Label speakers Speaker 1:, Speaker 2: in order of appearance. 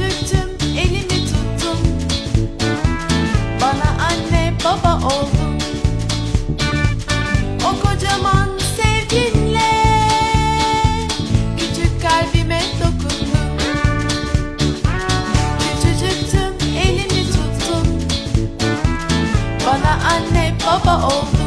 Speaker 1: Küçücüktüm elimi tuttum, Bana anne baba oldun. O kocaman sevginle Küçük kalbime dokundun. Küçücüktüm elimi tuttum, Bana anne baba oldun.